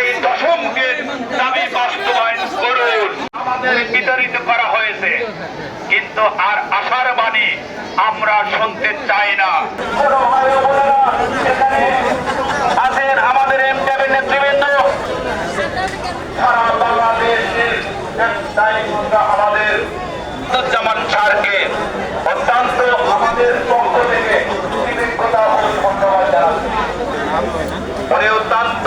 এই দশমকে দাবি বাস্তবায়ন করুন। আমাদের বিতাড়িত করা হয়েছে। কিন্তু আর আশার বাণী আমরা শুনতে চাই না। আমাদের আমাদের। জামান স্যারকে অত্যন্ত উনি অত্যন্ত